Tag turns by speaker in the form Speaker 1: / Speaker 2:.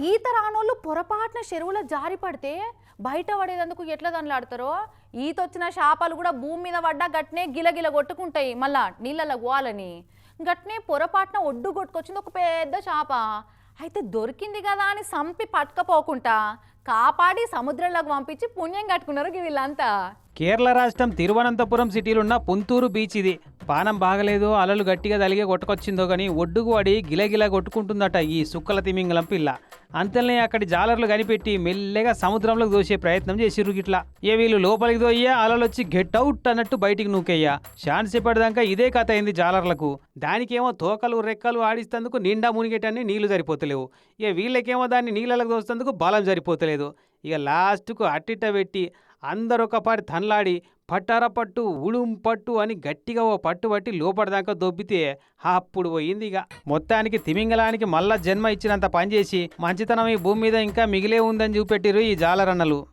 Speaker 1: ఈత రానోళ్ళు పొరపాటున చెరువులో జారి పడితే బయట పడేదందుకు ఎట్లా దానిలాడతారో ఈత వచ్చిన చేపలు కూడా భూమి మీద పడ్డా గట్నే గిలగిల కొట్టుకుంటాయి మళ్ళా నీళ్ళలో పోవాలని గట్నే పొరపాటున ఒడ్డు కొట్టుకొచ్చింది ఒక పెద్ద చేప అయితే దొరికింది కదా అని సంపి పట్టుకపోకుండా కాపాడి సముద్రంలోకి పంపించి పుణ్యం కట్టుకున్నారు వీళ్ళంతా.
Speaker 2: కేరళ రాష్ట్రం తిరువనంతపురం సిటీలో ఉన్న పుంతూరు బీచ్ ఇది. పానం బాగలేదు అలలు గట్టిగా తలిగే కొట్టుకొచ్చిందో కానీ ఒడ్డుకు పడి గిలగిల కొట్టుకుంటుందట ఈ సుక్కల తిమింగలం పిల్ల. అంతనే అక్కడి జాలర్లు కనిపెట్టి మెల్లగా సముద్రంలోకి దోసే ప్రయత్నం చేసిర్రు గిట్లా. ఏ వీళ్ళు లోపలికి దోయ్యా అలలు వచ్చి గెట్ అవుట్ అన్నట్టు బయటికి నూకయ్యా. ఛాన్స్ చెప్పేదాకా ఇదే కథ అయింది జాలర్లకు. దానికేమో తోకలు రెక్కలు ఆడిస్తేందుకు నిండా మునిగేటన్ని నీళ్ళు సరిపోతలేవు. ఇక వీళ్ళకేమో దాన్ని నీళ్ళలకు దోస్తేందుకు బలం సరిపోతలేదు. ఇక లాస్ట్కు అట్టిట పెట్టి అందరూ ఒకపాటి తన్లాడి పట్టార పట్టు ఉడుం పట్టు అని గట్టిగా ఓ పట్టు పట్టి లోపడదాకా దొబ్బితే అప్పుడు పోయింది ఇక. మొత్తానికి తిమింగలానికి మళ్ళా జన్మ ఇచ్చినంత పనిచేసి మంచితనం ఈ భూమి మీద ఇంకా మిగిలే ఉందని చూపెట్టిరు ఈ జాలరన్నలు.